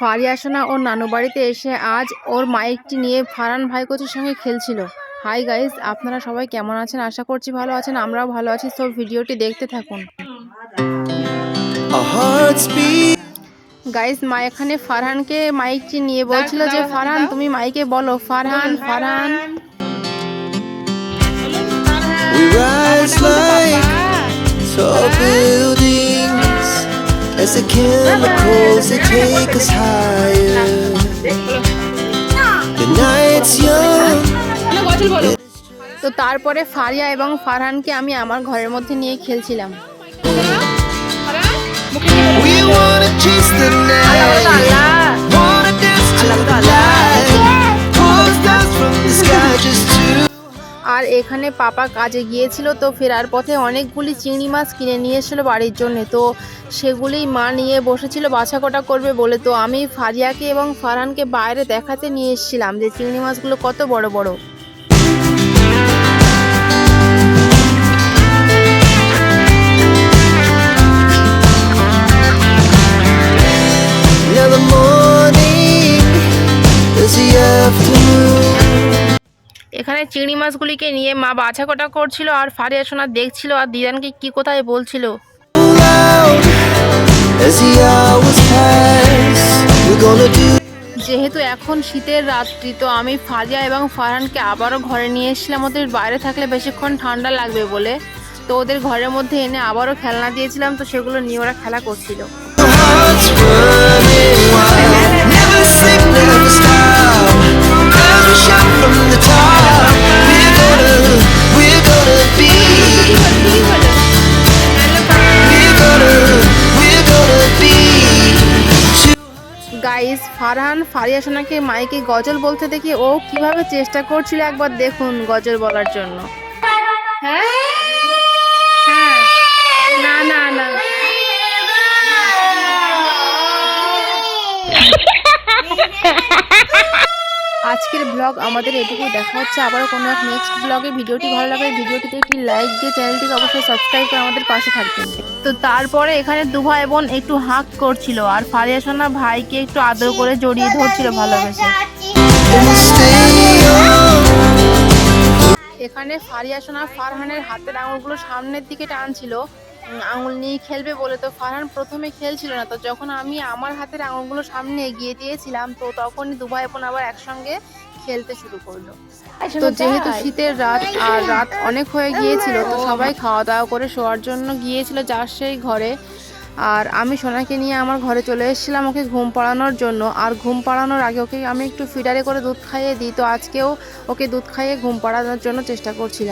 ফারিয়াসোনা ওর নানু বাড়িতে এসে আজ ওর মাইকটি নিয়ে ফারান ভাইকোচের সঙ্গে খেলছিল। হাই গাইস আপনারা সবাই কেমন আছেন? আশা করছি ভালো আছেন, আমরাও ভালো আছি। সব ভিডিওটি দেখতে থাকুন. গাইস মা এখানে ফারহানকে মাইকটি নিয়ে বলছিল যে, ফারহান, তুমি মাইকে বলো। Farhan Farhan. As the chemicals that take us higher. The night's young. তো তারপরে ফারিয়া এবং ফারহানকে আমি আমার ঘরের মধ্যে নিয়ে খেলছিলাম We wanna chase the night. আর এখানে পাপা কাজে গিয়েছিল তো ফেরার পথে অনেকগুলি চিংড়ি মাছ কিনে নিয়ে এসেছিল বাড়ির জন্যে। তো সেগুলি মা নিয়ে বসেছিল, বাছা কটা করবে বলে। তো আমি ফারিয়াকে এবং ফারহানকে বাইরে দেখাতে নিয়ে এসেছিলাম যে চিংড়ি মাছগুলো কত বড় বড়। এখানে চিংড়ি মাছগুলিকে নিয়ে মা বাছা কটা করছিল আর ফারিয়া সোনা দেখছিল আর দিদানকে কি কোথায় বলছিল. যেহেতু এখন শীতের রাত্রি, তো আমি ফারিয়া এবং ফারহানকে আবারও ঘরে নিয়ে এসেছিলাম। ওদের বাইরে থাকলে বেশিক্ষণ ঠান্ডা লাগবে বলে। তো ওদের ঘরের মধ্যে এনে আবারও খেলনা দিয়েছিলাম। তো সেগুলো নিয়ে ওরা খেলা করছিল। গাইস, ফারহান, ফারিয়া সোনাকে মাইকে গজল বলতে দেখি ও কীভাবে চেষ্টা করছিল একবার দেখুন গজল বলার জন্য। হ্যাঁ হ্যাঁ না না না আজকের ব্লগ আমাদের এটুকু দেখা হচ্ছে আবার কোনো এক নেক্সট ব্লগে ভিডিওটি ভালো লাগলে ভিডিওটিতে একটি লাইক দিয়ে চ্যানেলটিকে অবশ্যই সাবস্ক্রাইব করে আমাদের পাশে থাকবেন। তো তারপরে এখানে দু ভাই বোন একটু হাঁক করছিল আর ফারিয়া সোনা ভাইকে একটু আদর করে জড়িয়ে ধরছিল ভালোবেসে. এখানে ফারিয়া সোনা ফারহানের হাতের আঙুলগুলো সামনের দিকে টানছিল। আঙুল নিয়ে খেলবে বলে তো ফারহান প্রথমে খেলছিল না। তো যখন আমি আমার হাতের আঙুলগুলো সামনে এগিয়ে দিয়েছিলাম তো তখনই দু ভাই বোন আবার একসঙ্গে খেলতে শুরু করল। তো যেহেতু শীতের রাত আর রাত অনেক হয়ে গিয়েছিল তো সবাই খাওয়া দাওয়া করে শোয়ার জন্য গিয়েছিল যার সেই ঘরে। আর আমি সোনাকে নিয়ে আমার ঘরে চলে এসেছিলাম ওকে ঘুম পাড়ানোর জন্য। আর ঘুম পাড়ানোর আগে ওকে আমি একটু ফিডারে করে দুধ খাইয়ে দিই তো আজকেও ওকে দুধ খাইয়ে ঘুম পাড়ানোর জন্য চেষ্টা করছিলাম।